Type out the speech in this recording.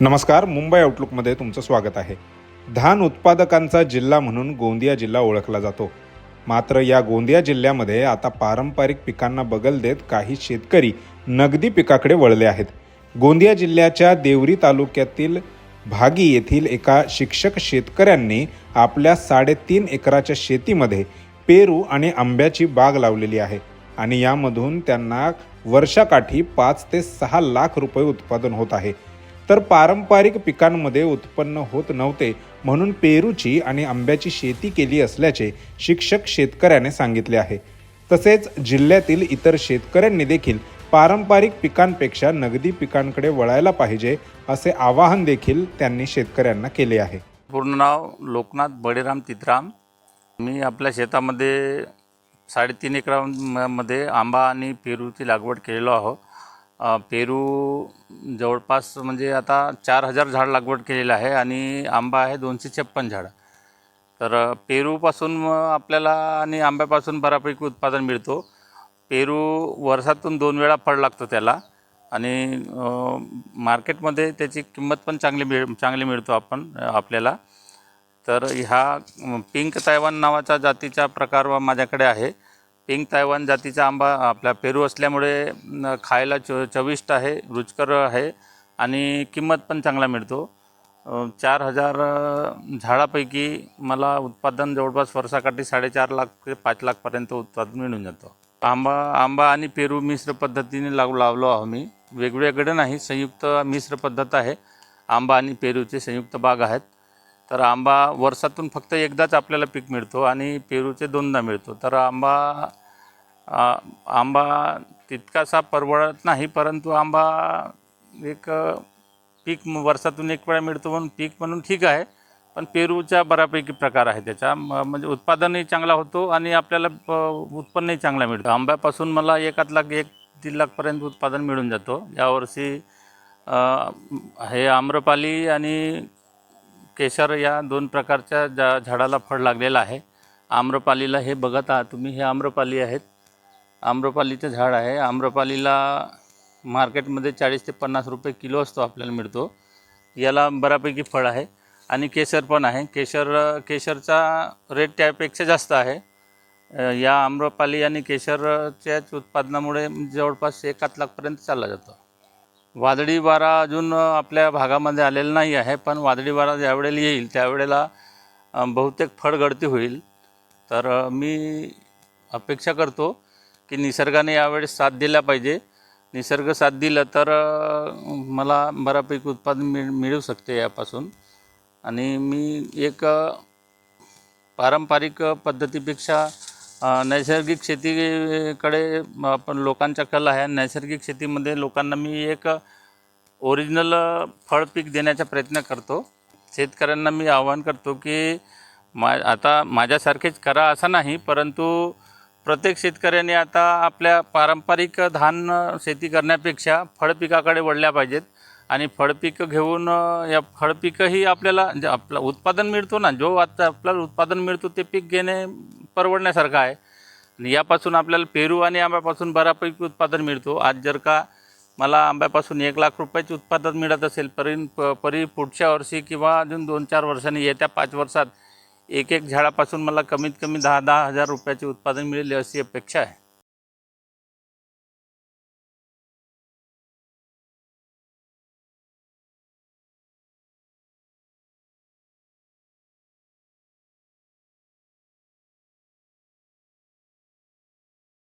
नमस्कार मुंबई आउटलुकमध्ये तुमचं स्वागत आहे. धान उत्पादकांचा जिल्हा म्हणून गोंदिया जिल्हा ओळखला जातो. मात्र या गोंदिया जिल्ह्यामध्ये आता पारंपरिक पिकांना बगल देत काही शेतकरी नगदी पिकाकडे वळले आहेत. गोंदिया जिल्ह्याच्या देवरी तालुक्यातील भागी येथील एका शिक्षक शेतकऱ्यांनी आपल्या साडेतीन एकराच्या शेतीमध्ये पेरू आणि आंब्याची बाग लावलेली आहे आणि यामधून त्यांना वर्षाकाठी पाच ते सहा लाख रुपये उत्पादन होत आहे. तर पारंपरिक पिकांमध्ये उत्पन्न होत नव्हते म्हणून पेरूची आणि आंब्याची शेती केली असल्याचे शिक्षक शेतकऱ्याने सांगितले आहे. तसेच जिल्ह्यातील इतर शेतकऱ्यांनी देखील पारंपरिक पिकांपेक्षा नगदी पिकांकडे वळायला पाहिजे असे आवाहन देखील त्यांनी शेतकऱ्यांना केले आहे. पूर्ण नाव लोकनाथ बळीराम तितराम. मी आपल्या शेतामध्ये साडेतीन एकरामध्ये आंबा आणि पेरूची लागवड केलेलो आहो पेरू जवळपास म्हणजे आता चार हजार झाड लागवड केलेलं आहे आणि आंबा आहे दोनशे छप्पन झाडं. तर पेरूपासून मग आपल्याला आणि आंब्यापासून बऱ्यापैकी उत्पादन मिळतो. पेरू वर्षातून दोन वेळा फळ लागतो त्याला आणि मार्केटमध्ये त्याची किंमत पण चांगली मिळ चांगली मिळतो आपण आपल्याला. तर ह्या पिंक तायवान नावाचा जातीचा प्रकार माझ्याकडे आहे. पिंक तायवान जातीचा आंबा आपला पेरू असल्यामुळे खायला च चविष्ट आहे रुचकर आहे आणि किंमत पण चांगला मिळतो. चार हजार झाडापैकी मला उत्पादन जवळपास वर्षाकाठी साडेचार लाख ते पाच लाखपर्यंत उत्पादन मिळून जातं. आंबा आंबा आणि पेरू मिश्र पद्धतीने लागू लावलो आहो मी. वेगवेगळे नाही संयुक्त मिश्र पद्धत आहे. आंबा आणि पेरूचे संयुक्त बाग आहेत. तर आंबा वर्षातून फक्त एकदाच आपल्याला पीक मिळतो आणि पेरूचे दोनदा मिळतो. तर आंबा आंबा तितकासा परवडत नाही परंतु आंबा एक पीक वर्षातून एक वेळा मिळतो म्हणून पीक म्हणून ठीक आहे. पण पेरूचा बऱ्यापैकी प्रकार आहे त्याचा. म- म्हणजे उत्पादनही चांगला होतो आणि आपल्याला प- उत्पन्नही चांगला मिळतं. आंब्यापासून मला एकाच लाख एक दीड लाखपर्यंत उत्पादन मिळून जातो. यावर्षी हे आम्रपाली आणि केशर या दोन प्रकारच्या जा झाडाला फळ लागलेलं आहे. आम्रपालीला हे बघत आहात तुम्ही हे आम्रपाली आहेत. आम्रपालीचं झाड आहे. आम्रपालीला मार्केटमध्ये चाळीस ते पन्नास रुपये किलो असतो आपल्याला मिळतो. याला बऱ्यापैकी फळ आहे. आणि केशर पण आहे. केशर केशरचा रेट त्यापेक्षा जास्त आहे. या आम्रपाली आणि केशरच्याच उत्पादनामुळे जवळपास एकाच लाखपर्यंत चालला जातो. वादळी वारा अजून आपल्या भागामध्ये आलेला नाही आहे पण वादळी वारा ज्यावेळेला येईल त्यावेळेला बहुतेक फळगळती होईल. तर मी अपेक्षा करतो की निसर्गाने यावेळेस साथ दिला पाहिजे. निसर्ग साथ दिलं तर मला बऱ्यापैकी उत्पादन मिळ मिळू शकते यापासून. आणि मी एक पारंपरिक पद्धतीपेक्षा नैसर्गिक शेतीकडे आपण लोकांचा कल आहे. नैसर्गिक शेतीमध्ये लोकांना मी एक ओरिजिनल फळ पीक देण्याचा प्रयत्न करतो. शेतकऱ्यांना मी आवाहन करतो की मा आता माझ्यासारखेच करा असं नाही परंतु प्रत्येक शेतकऱ्याने आता आपल्या पारंपरिक धान शेती करण्यापेक्षा फळपिकाकडे वळल्या पाहिजेत. आणि फळपिकं घेऊन या फळपिकंही आपल्याला जे आपलं उत्पादन मिळतो ना जो आता आपल्याला उत्पादन मिळतो ते पीक घेणे परवडण्यासारखं आहे. आणि यापासून आपल्याला पेरू आणि आंब्यापासून बऱ्यापैकी उत्पादन मिळतो. आज जर का मला आंब्यापासून एक लाख रुपयाचे उत्पादन मिळत असेल परी प- परी पुढच्या वर्षी किंवा अजून दोन चार वर्षांनी येत्या पाच वर्षात एक एक झाडापासून मला कमीत कमी दहा दहा हजार रुपयाचे उत्पादन मिळेल अशी अपेक्षा आहे.